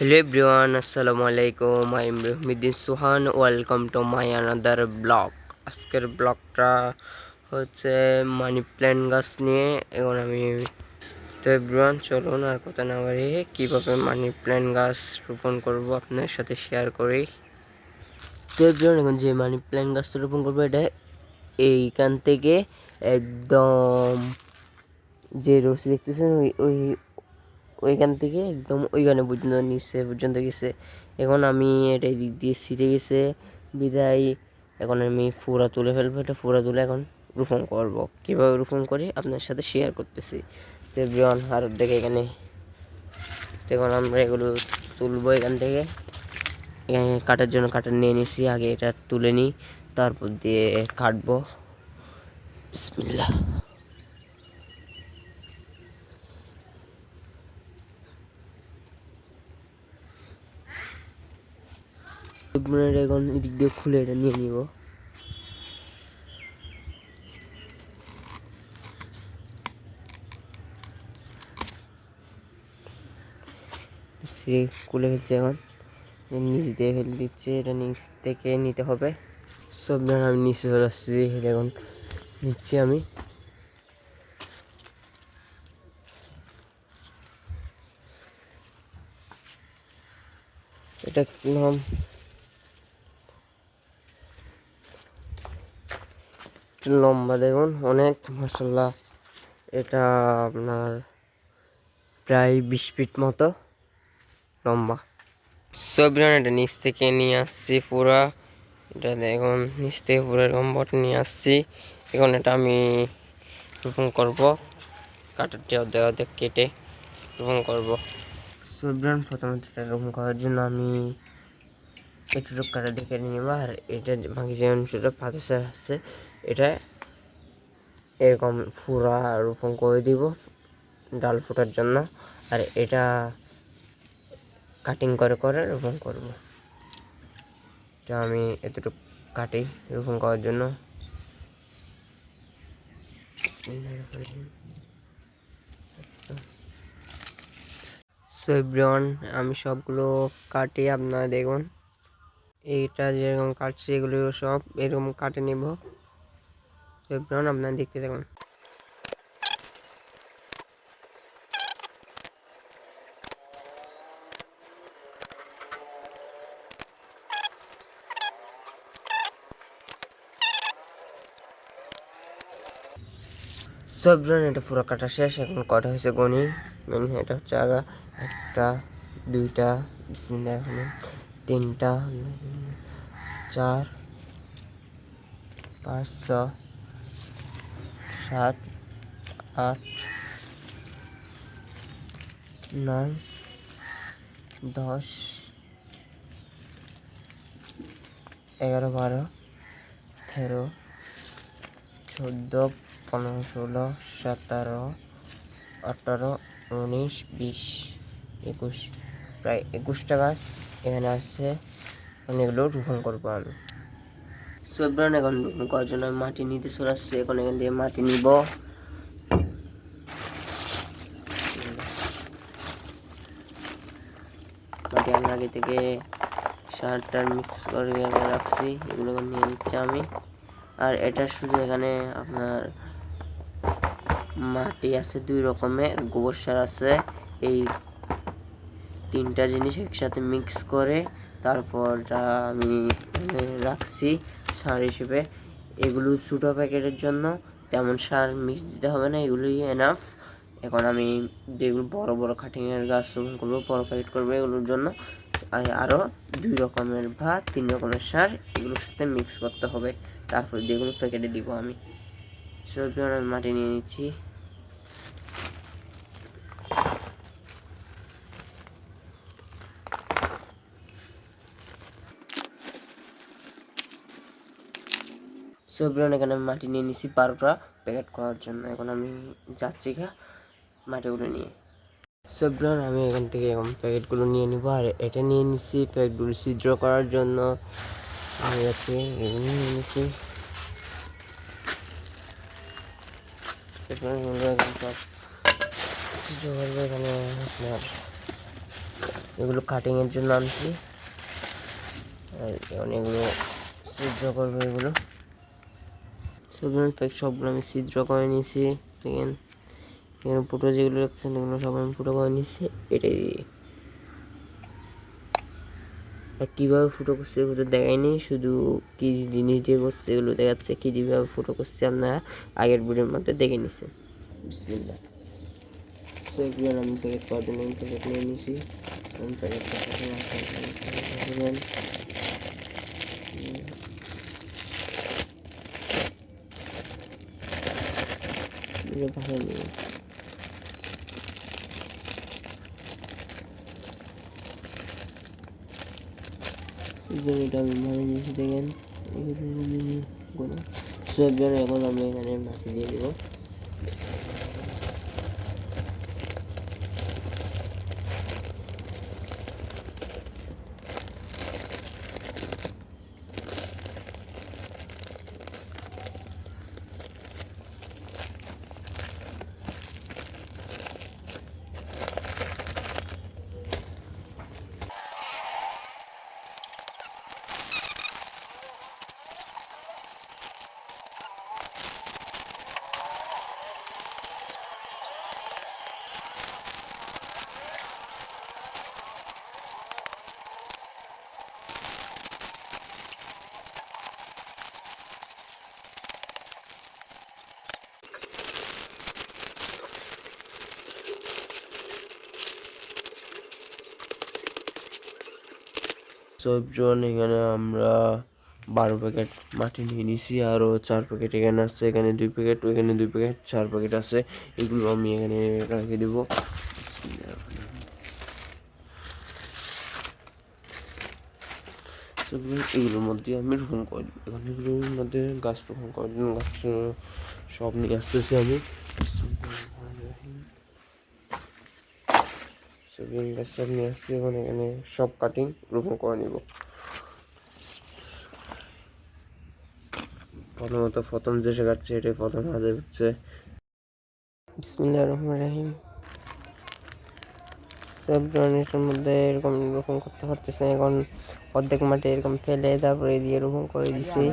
Hello everyone আসসালামু আলাইকুম I am Rahimuddin Suhan welcome to my another blog আজকের ব্লগটা হচ্ছে মানি প্ল্যান্ট গাছ নিয়ে। এখন আমি তো এভরিওয়ান চলুন আর কথা না বাড়ি কীভাবে মানি প্ল্যান্ট গাছ রোপণ করব আপনার সাথে শেয়ার করি। তো এভরিওয়ান এখন যে মানি প্ল্যান্ট গাছটা রোপণ করব, এটা এইখান থেকে একদম যে রসি দেখতেছেন, ওই ওই ওইখান থেকে একদম ওইখানে পর্যন্ত, নিচে পর্যন্ত গেছে। এখন আমি এটা দিক দিয়ে ছিঁড়ে গেছে। বিদায়। এখন আমি ফুরা তুলে ফেলব, এটা ফুরা তুলে এখন রোপণ করব। কীভাবে রোপণ করি আপনার সাথে শেয়ার করতেছি। তো ব্রিয়ন আর দেখে এখানে। এখন আমরা এগুলো তুলবো এখান থেকে। এখানে কাটার জন্য কাটার নিয়ে নিছি, আগে এটা তুলে নিই, তারপর দিয়ে কাটবো। বিসমিল্লাহ এখন এদিক দিয়ে খুলে এটা নিয়ে নিব। সে খুলে ফেলছে এখন। নিচ দিয়ে ফেলে দিচ্ছে, এটা নিচ থেকে নিতে হবে। সব আমি নিচে চলে আসছি এখন নিচ্ছি আমি। এটা নাম লম্বা দেখুন অনেক মশলা এটা আপনার প্রায় বিশ ফিট মতো লম্বা। সবিরান এটা নিচ থেকে নিয়ে আসছি পুরা। এটা দেখুন নিচ থেকে পুরো লম্বাটা নিয়ে আসছি। এখন এটা আমি রোপণ করব। কাটারটি অর্ধেক অর্ধেক কেটে রোপণ করব। সবিরান প্রথমত এটা রোপণ করার জন্য আমি এটুকু কাটা দেখে নিব আর এটা বাকি যে অংশটা পাতাসের আছে। এটা এরকম ফুরা রোপণ করে দিব ডাল ফোটার জন্য। আর এটা কাটিং করে করে রোপণ করব। এটা আমি এতটুকু কাটি রোপণ করার জন্য। সো আমি সবগুলো কাটি, আপনারা দেখুন। এইটা যেরকম কাটছে, এগুলো সব এরকম কাটে নেব। তো আপনারা দেখতে দেখুন সব এটা পুরো কাটা শেষ, এখন কটা হয়েছে গনি? মেন এটা হচ্ছে আগা, একটা, দুইটা, বিসমিল্লাহ তিনটা, চার, পাঁচ, ছ সাত, আট, নয়, দশ, এগারো, বারো, তেরো, চোদ্দ, পনেরো, ষোলো, সতেরো, আঠারো, উনিশ, বিশ, একুশ। প্রায় একুশটা গাছ এখানে আসছে। অনেকগুলো রোপণ করব আমি। সবরান এখন করার মাটি নিতে চলে আসছে, এখন এখান দিয়ে মাটি নিব। মাটি আমি আগে থেকে সার টার মিক্স করে রাখছি, এগুলো নিয়ে নিচ্ছি আমি। আর এটা শুধু এখানে আপনার মাটি আছে দুই রকমের, গোবর সার আছে, এই তিনটা জিনিস একসাথে মিক্স করে তারপর আমি রাখছি। সার হিসেবে। এগুলো ছোটো প্যাকেটের জন্য। তেমন সার মিক্স দিতে হবে না, এগুলোই এনাফ এখন আমি যেগুলো বড় বড় কাটিংয়ের গাছ রোপণ করব, বড়ো প্যাকেট করব, এগুলোর জন্য। আরও দুই রকমের বা তিন রকমের সার, এগুলোর সাথে মিক্স করতে হবে। তারপর যেগুলো প্যাকেটে দিব আমি। সব আমি মাটি নিয়ে নিচ্ছি। সবগুলো এখানে আমি মাটি নিয়ে নিছি বারোটা প্যাকেট করার জন্য। এখন আমি যাচ্ছি গা মাটিগুলো নিয়ে। সবগুলো আমি এখান থেকে এখন প্যাকেটগুলো নিয়ে নিব। আর এটা নিয়ে নিছি প্যাকেটগুলো ছিদ্র করার জন্য। আমি যাচ্ছি, এগুলো নিয়ে নিছি। এখানে আপনার এগুলো কাটিংয়ের জন্য আনছি। আর এগুলো সিদ্ধ করব এগুলো। সবগুলো প্যাক সবগুলো আমি ছিদ্র করে নিয়েছি। দেখেন, এখানে ফুটো যেগুলো রাখছেন, এগুলো সব আমি ফুটো করে নিয়েছি, এটাই দিয়ে। আর কীভাবে ফুটো করছে এগুলো দেখায়নি শুধু কী জিনিস দিয়ে করছে এগুলো দেখাচ্ছে, কী যেভাবে ফুটো করছে আপনারা আগের ভিডিওর মধ্যে দেখে নিছেন বিসমিল্লাহ। সো আমি প্যাকেট করার জন্য আমি প্যাকেট নিয়ে নিয়েছি। আমি প্যাকেটটা দেবেন ভালো নেই এটা আমি ভালো নিয়েছি দেখেন কোনো সব জন এখন আমি এখানে মাটি দিয়ে সবজন, এখানে আমরা বারো প্যাকেট মাটি নিয়ে নিছি আরও চার প্যাকেট এখানে আছে, এখানে দুই প্যাকেট ওইখানে দুই প্যাকেট চার প্যাকেট আছে, এগুলো আমি এখানে রেখে দেবো। এগুলোর মধ্যে আমি রোপণ করে এখন এগুলোর মধ্যে গাছ রোপণ করার জন্য গাছ, সব নিয়ে আসতেছি আমি। সবজন গাছ সব নিয়ে আসছি এখন, এখানে সব কাটিং রোপণ করে নিব। প্রথমত প্রথম যে কাটছে এটাই প্রথম হাজার হচ্ছে। বিসমিল্লা রহমান রাহিম। সব ড্রয়িংয়ের মধ্যে এরকম রোপণ করতে পারতেছে এখন অর্ধেক মাঠে এরকম ফেলে তারপরে দিয়ে রোপণ করে দিছি।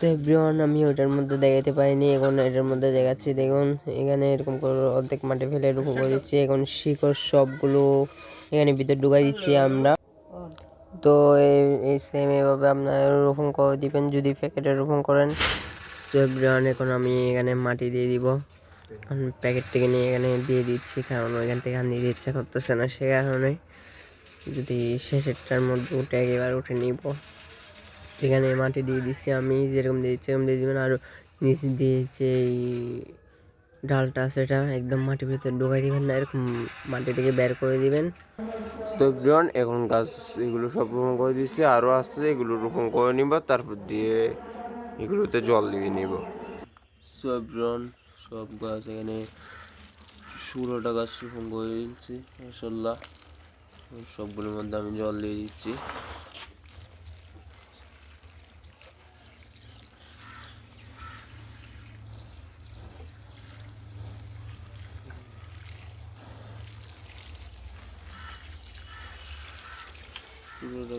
তো এভরিওয়ান আমি ওইটার মধ্যে দেখাতে পারিনি, এখন এটার মধ্যে দেখাচ্ছি। দেখুন, এখানে এরকম করে অর্ধেক মাঠে ফেলে রোপণ করে দিচ্ছি। এখন শিকড় সবগুলো এখানে ভিতরে ঢুকাই দিচ্ছি আমরা। তো এই- সেম এভাবে আপনারা রোপণ করে দিবেন, যদি প্যাকেটে রোপণ করেন। তো এভরিওয়ান এখন আমি এখানে মাটি দিয়ে দিব। আমি প্যাকেট থেকে নিয়ে এখানে দিয়ে দিচ্ছি কারণ ওইখান থেকে আর নিতে ইচ্ছা করতেছে না সে কারণে যদি শেষেরটার মধ্যে উঠে একেবারে উঠে নিব। এখানে মাটি দিয়ে দিচ্ছি আমি যেরকম দিয়ে দিচ্ছি এরকম দিয়ে দিবেন আর নিচ দিয়ে যে এই ডালটা সেটা একদম মাটির ভিতরে ঢোকাই দিবেন না এরকম মাটি থেকে বের করে দিবেন। তো ব্রিয়ন এখন গাছ এগুলো সব রোপণ করে দিচ্ছি আরও আসছে এগুলো রোপণ করে নিব তারপর দিয়ে এগুলোতে জল দিয়ে নিব। সব সব গাছ, এখানে ষোলোটা গাছ রোপণ করে দিচ্ছি মাসাল্লাহ সবগুলোর মধ্যে আমি জল দিয়ে দিচ্ছি।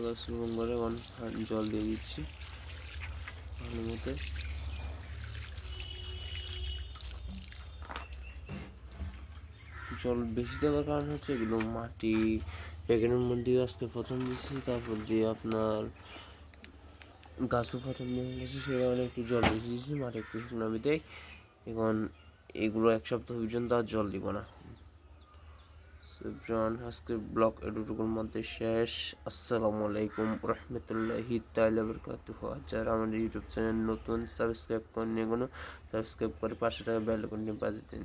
গাছ করে জল দিয়ে দিচ্ছি। ভালো মতো। জল বেশি দেওয়ার কারণ হচ্ছে এগুলো মাটি। প্যাকেটের মধ্যে আজকে প্রথম দিচ্ছি তারপর দিয়ে আপনার গাছও প্রথম দিয়ে গেছে, সেই কারণে একটু জল বেশি দিচ্ছি মাটি একটু শুকনো দেয় এখন এগুলো এক সপ্তাহ পর্যন্ত আর জল দিব না। সুবজান আজকের ব্লগ এটুকুর মধ্যে শেষ। আসসালামু আলাইকুম রহমতুল্লাহি তাআলা বারাকাতুহু। যারা আমাদের ইউটিউব চ্যানেল নতুন, সাবস্ক্রাইব করেন এগুলো সাবস্ক্রাইব করে পাশে থাকা বেল আইকনটি বাজিয়ে দিন।